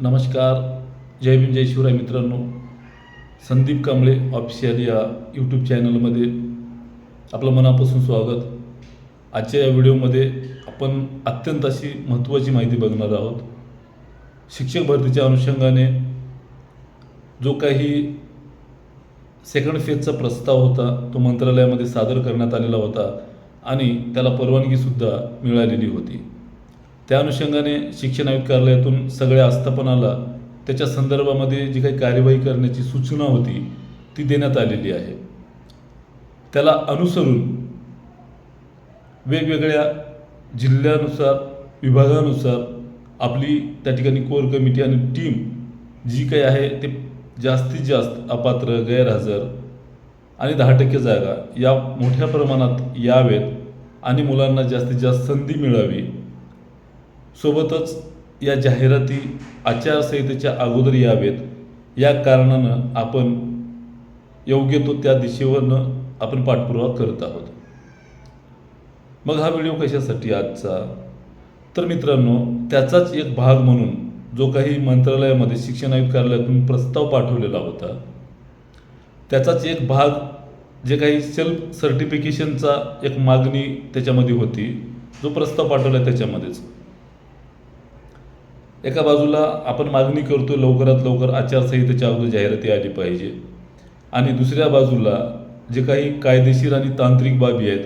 नमस्कार. जय भीम जय शिवराय मित्रांनो. संदीप कांबळे ऑफिशियल या यूट्यूब चॅनलमध्ये आपलं मनापासून स्वागत. आजच्या या व्हिडिओमध्ये आपण अत्यंत अशी महत्त्वाची माहिती बघणार आहोत. शिक्षक भरतीच्या अनुषंगाने जो काही सेकंड फेजचा प्रस्ताव होता तो मंत्रालयामध्ये सादर करण्यात आलेला होता आणि त्याला परवानगीसुद्धा मिळालेली होती. त्या अनुषंगाने शिक्षण आयुक्त कार्यालयातून सगळ्या आस्थापनाला त्याच्या संदर्भामध्ये जी काही कार्यवाही करण्याची सूचना होती ती देण्यात आलेली आहे. त्याला अनुसरून वेगवेगळ्या जिल्ह्यानुसार विभागानुसार आपली त्या ठिकाणी कोर कमिटी आणि टीम जी काही आहे ते जास्तीत जास्त अपात्र गैरहजर आणि दहा टक्के जागा या मोठ्या प्रमाणात यावेत आणि मुलांना जास्तीत जास्त संधी मिळावी सोबतच या जाहिराती आचारसंहितेच्या अगोदर यावेत. या कारणानं आपण योग्य तो त्या दिशेवरनं आपण पाठपुरावा करत आहोत. मग हा व्हिडिओ कशासाठी आजचा? तर मित्रांनो त्याचाच एक भाग म्हणून जो काही मंत्रालयामध्ये शिक्षण आयुक्त कार्यालयातून प्रस्ताव पाठवलेला होता त्याचाच एक भाग जे काही सेल्फ सर्टिफिकेशनचा एक मागणी त्याच्यामध्ये होती जो प्रस्ताव पाठवला त्याच्यामध्येच. एका बाजूला आपण मागणी करतो लवकरात लवकर आचारसंहितेच्या अगोदर जाहिराती आली पाहिजे. आणि दुसऱ्या बाजूला जे काही कायदेशीर आणि तांत्रिक बाबी आहेत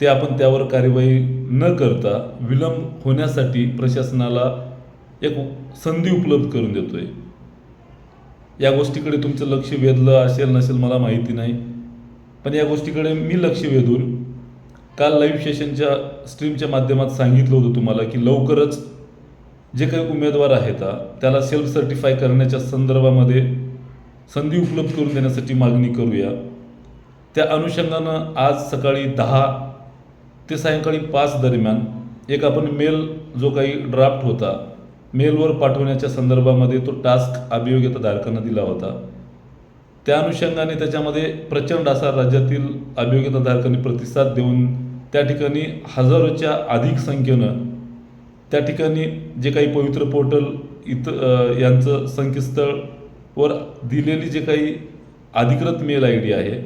ते आपण त्यावर कार्यवाही न करता विलंब होण्यासाठी प्रशासनाला एक संधी उपलब्ध करून देतोय. या गोष्टीकडे तुमचं लक्ष वेधलं असेल नसेल मला माहिती नाही. पण या गोष्टीकडे मी लक्ष वेधून काल लाईव्ह सेशनच्या स्ट्रीमच्या माध्यमात सांगितलं होतं तुम्हाला की लवकरच जे काही उमेदवार आहेत त्याला सेल्फ सर्टिफाय करण्याच्या संदर्भामध्ये संधी उपलब्ध करून देण्यासाठी मागणी करूया. त्या अनुषंगानं आज सकाळी दहा ते सायंकाळी पाच दरम्यान एक आपण मेल जो काही ड्राफ्ट होता मेलवर पाठवण्याच्या संदर्भामध्ये तो टास्क अभियोग्यताधारकांना दिला होता. त्या अनुषंगाने त्याच्यामध्ये प्रचंड असा राज्यातील अभियोग्यताधारकांनी प्रतिसाद देऊन त्या ठिकाणी हजारोच्या अधिक संख्येनं त्या ठिकाणी जे काही पवित्र पोर्टल इथं यांचं संकेतस्थळवर दिलेली जे काही अधिकृत मेल आय डी आहे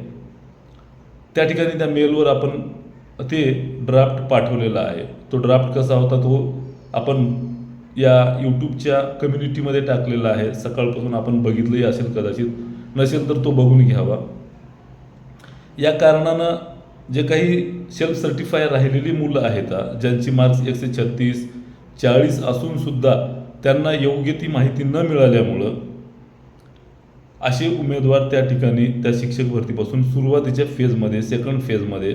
त्या ठिकाणी त्या मेलवर आपण ते ड्राफ्ट पाठवलेला आहे. तो ड्राफ्ट कसा होता तो आपण या यूट्यूबच्या कम्युनिटीमध्ये टाकलेला आहे. सकाळपासून आपण बघितलंही असेल कदाचित. नसेल तर तो बघून घ्यावा. या कारणानं जे काही सेल्फ सर्टिफाय राहिलेली मुलं आहेत ज्यांची मार्क्स एकशे छत्तीस चाळीस असूनसुद्धा त्यांना योग्य ती माहिती न मिळाल्यामुळं असे उमेदवार त्या ठिकाणी त्या शिक्षक भरतीपासून सुरुवातीच्या फेजमध्ये सेकंड फेजमध्ये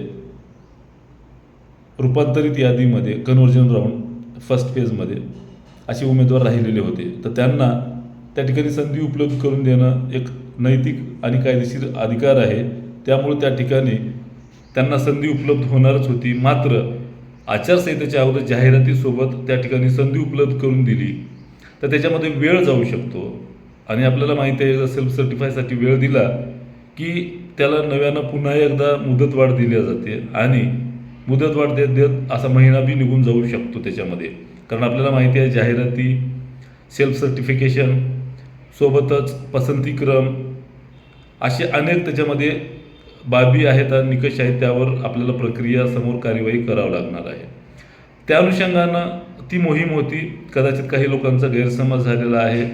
रूपांतरित यादीमध्ये कन्व्हर्जन राऊंड फर्स्ट फेजमध्ये असे उमेदवार राहिलेले होते. तर त्यांना त्या ठिकाणी संधी उपलब्ध करून देणं एक नैतिक आणि कायदेशीर अधिकार आहे. त्यामुळे त्या ठिकाणी त्यांना संधी उपलब्ध होणारच होती. मात्र आचारसंहितेच्या अगोदर जाहिरातीसोबत त्या ठिकाणी संधी उपलब्ध करून दिली. तर त्याच्यामध्ये वेळ जाऊ शकतो. आणि आपल्याला माहिती आहे जर सेल्फ सर्टिफायसाठी वेळ दिला की त्याला नव्यानं पुन्हा एकदा मुदतवाढ दिली जाते आणि मुदतवाढ देत देत असा महिना बी निघून जाऊ शकतो त्याच्यामध्ये. कारण आपल्याला माहिती आहे जाहिराती सेल्फ सर्टिफिकेशन सोबतच पसंतीक्रम असे अनेक त्याच्यामध्ये बाबी आहेत निकष आहेत त्यावर आपल्याला प्रक्रिया समोर कार्यवाही करावं लागणार आहे. त्या अनुषंगानं ती मोहीम होती. कदाचित काही लोकांचा गैरसमज झालेला आहे.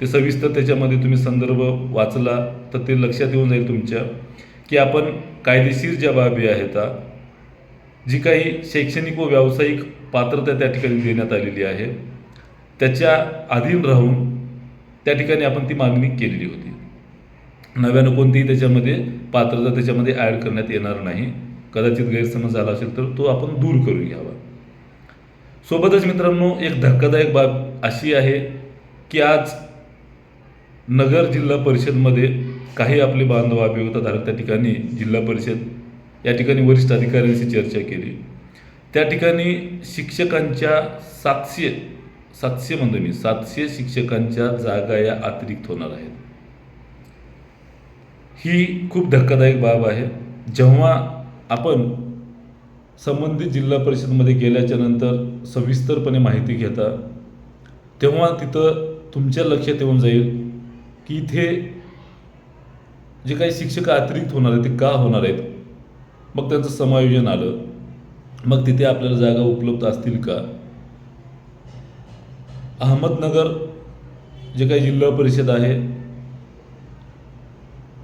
ते सविस्तर त्याच्यामध्ये तुम्ही संदर्भ वाचला तर ते लक्षात येऊन जाईल तुमच्या की आपण कायदेशीर ज्या बाबी आहेत जी काही शैक्षणिक व व्यावसायिक पात्रता त्या ठिकाणी देण्यात आलेली आहे त्याच्या अधीन राहून त्या ठिकाणी आपण ती मागणी केलेली होती. नव्यानं कोणतीही त्याच्यामध्ये पात्रता त्याच्यामध्ये ॲड करण्यात येणार नाही. कदाचित गैरसमज झाला असेल तर तो आपण दूर करून घ्यावा सोबतच मित्रांनो एक धक्कादायक बाब अशी आहे की आज नगर जिल्हा परिषदमध्ये काही आपले बांधव अभियोगताधारक त्या ठिकाणी जिल्हा परिषद या ठिकाणी वरिष्ठ अधिकाऱ्यांशी चर्चा केली. त्या ठिकाणी शिक्षकांच्या सातशे सातशे म्हणतो मी सातशे शिक्षकांच्या जागा या अतिरिक्त होणार आहेत. ही खूप धक्कादायक बाब आहे. जेव्हा आपण संबंधित जिल्हा परिषदमध्ये गेल्याच्यानंतर सविस्तरपणे माहिती घेता तेव्हा तिथं तुमच्या लक्षात येऊन जाईल की इथे जे काही शिक्षक अतिरिक्त होणार आहेत ते का होणार आहेत? मग त्यांचं समायोजन आलं. मग तिथे आपल्याला जागा उपलब्ध असतील का? अहमदनगर जे काही जिल्हा परिषद आहे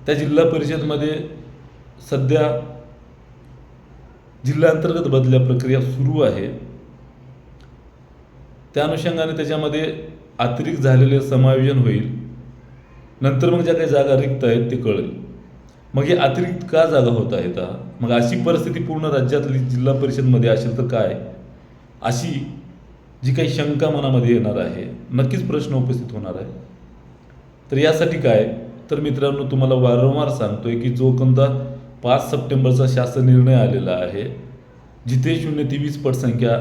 त्या जिल्हा परिषदमध्ये सध्या जिल्ह्याअंतर्गत बदल्या प्रक्रिया सुरू आहे. त्या अनुषंगाने त्याच्यामध्ये अतिरिक्त झालेले समायोजन होईल. नंतर मग ज्या काही जागा रिक्त आहेत ते कळेल. मग हे अतिरिक्त का जागा होत आहेत? हा? मग अशी परिस्थिती पूर्ण राज्यातली जिल्हा परिषदमध्ये असेल तर काय? अशी जी काही शंका मनामध्ये येणार आहे नक्कीच प्रश्न उपस्थित होणार आहे. तर यासाठी काय? तर मित्रांनो तुम्हाला वारंवार सांगतो आहे की जो कोणता पाच सप्टेंबरचा शासन निर्णय आलेला आहे जिथे शून्य ते वीस पटसंख्या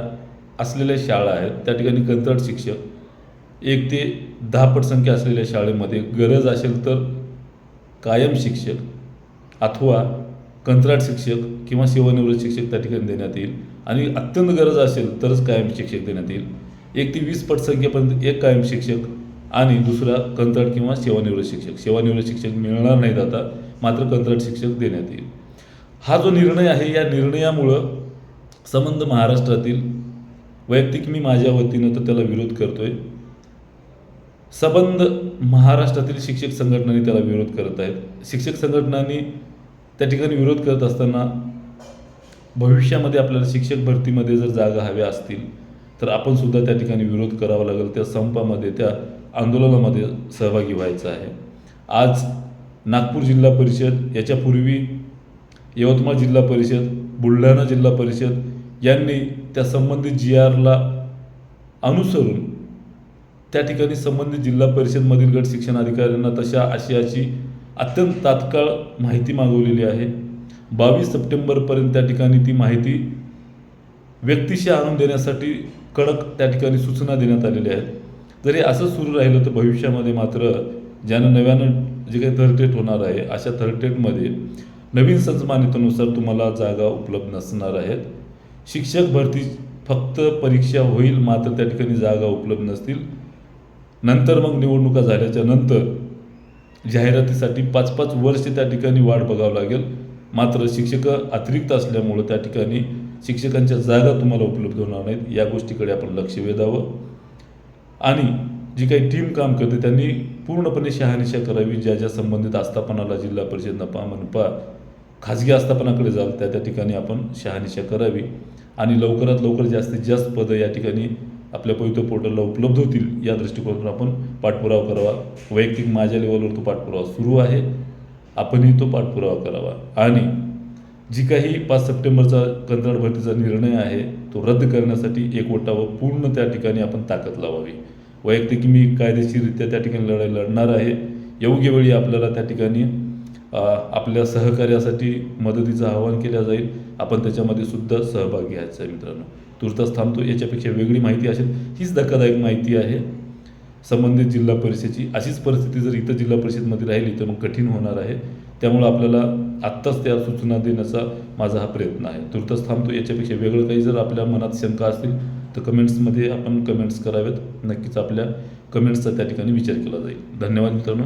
असलेल्या शाळा आहेत त्या ठिकाणी कंत्राट शिक्षक एक ते दहा पटसंख्या असलेल्या शाळेमध्ये गरज असेल तर कायम शिक्षक अथवा कंत्राट शिक्षक किंवा सेवानिवृत्त शिक्षक त्या ठिकाणी देण्यात येईल. आणि अत्यंत गरज असेल तरच कायम शिक्षक देण्यात येईल. एक ते वीस पटसंख्येपर्यंत एक कायम शिक्षक आणि दुसरा कंत्राट किंवा सेवानिवृत्त शिक्षक. सेवानिवृत्त शिक्षक मिळणार नाहीत आता मात्र कंत्राट शिक्षक देण्यात येईल. हा जो निर्णय आहे या निर्णयामुळं संबंध महाराष्ट्रातील वैयक्तिक मी माझ्या वतीनं तर त्याला विरोध करतोय. संबंध महाराष्ट्रातील शिक्षक संघटनांनी त्याला विरोध करत आहेत. शिक्षक संघटनांनी त्या ठिकाणी विरोध करत असताना भविष्यामध्ये आपल्याला शिक्षक भरतीमध्ये जर जागा हव्या असतील तर आपण सुद्धा त्या ठिकाणी विरोध करावा लागेल. त्या संपामध्ये त्या आंदोलनामध्ये सहभागी व्हायचं आहे. आज नागपूर जिल्हा परिषद याच्यापूर्वी यवतमाळ जिल्हा परिषद बुलढाणा जिल्हा परिषद यांनी त्या संबंधित जी आरला अनुसरून त्या ठिकाणी संबंधित जिल्हा परिषदमधील गट शिक्षण अधिकाऱ्यांना तशा आशयाची अत्यंत तात्काळ माहिती मागवलेली आहे. बावीस सप्टेंबरपर्यंत त्या ठिकाणी ती माहिती व्यक्तिशी आणून देण्यासाठी कडक त्या ठिकाणी सूचना देण्यात आलेल्या आहेत. जरी असं सुरू राहिलं तर भविष्यामध्ये मात्र ज्यानं नव्यानं जे काही थर्टेट होणार आहे अशा थर्टेटमध्ये नवीन संचमान्यतेनुसार तुम्हाला जागा उपलब्ध नसणार आहेत. शिक्षक भरती फक्त परीक्षा होईल मात्र त्या ठिकाणी जागा उपलब्ध नसतील. नंतर मग निवडणुका झाल्याच्यानंतर जाहिरातीसाठी पाच पाच वर्ष त्या ठिकाणी वाट बघावं लागेल. मात्र शिक्षक अतिरिक्त असल्यामुळं त्या ठिकाणी शिक्षकांच्या जागा तुम्हाला उपलब्ध होणार नाहीत. या गोष्टीकडे आपण लक्ष वेधावं. आणि जी काही टीम काम करते त्यांनी पूर्णपणे शहानिशा करावी ज्या ज्या संबंधित आस्थापनाला जिल्हा परिषद नपा मनपा खाजगी आस्थापनाकडे जाल त्या त्या ठिकाणी आपण शहानिशा करावी. आणि लवकरात लवकर जास्तीत जास्त पदं या ठिकाणी आपल्या पवित्र पोर्टलला उपलब्ध होतील या दृष्टिकोनातून आपण पाठपुरावा करावा. वैयक्तिक माझ्या लेवलवर तो पाठपुरावा सुरू आहे. आपणही तो पाठपुरावा करावा. आणि जी काही पाच सप्टेंबरचा कंत्राट भरतीचा निर्णय आहे तो रद्द करण्यासाठी एकवटावं व पूर्ण त्या ठिकाणी आपण ताकद लावावी. वैयक्तिक मी कायदेशीररित्या त्या ठिकाणी लढाई लढणार आहे. योग्य वेळी आपल्याला त्या ठिकाणी आपल्या सहकार्यासाठी मदतीचं आवाहन केलं जाईल. आपण त्याच्यामध्ये सुद्धा सहभाग घ्यायचा आहे मित्रांनो. तुर्तास थांबतो. याच्यापेक्षा वेगळी माहिती असेल हीच धक्कादायक माहिती आहे. संबंधित जिल्हा परिषदेची अशीच परिस्थिती जर इथं जिल्हा परिषदमध्ये राहिली तर मग कठीण होणार आहे. त्यामुळं आपल्याला आत्ताच त्या सूचना देण्याचा माझा हा प्रयत्न आहे. तुर्तास थांबतो. याच्यापेक्षा वेगळं काही जर आपल्या मनात शंका असतील तर कमेंट्समध्ये आपण कमेंट्स करावेत. नक्कीच आपल्या कमेंट्सचा त्या ठिकाणी विचार केला जाईल. धन्यवाद मित्रांनो.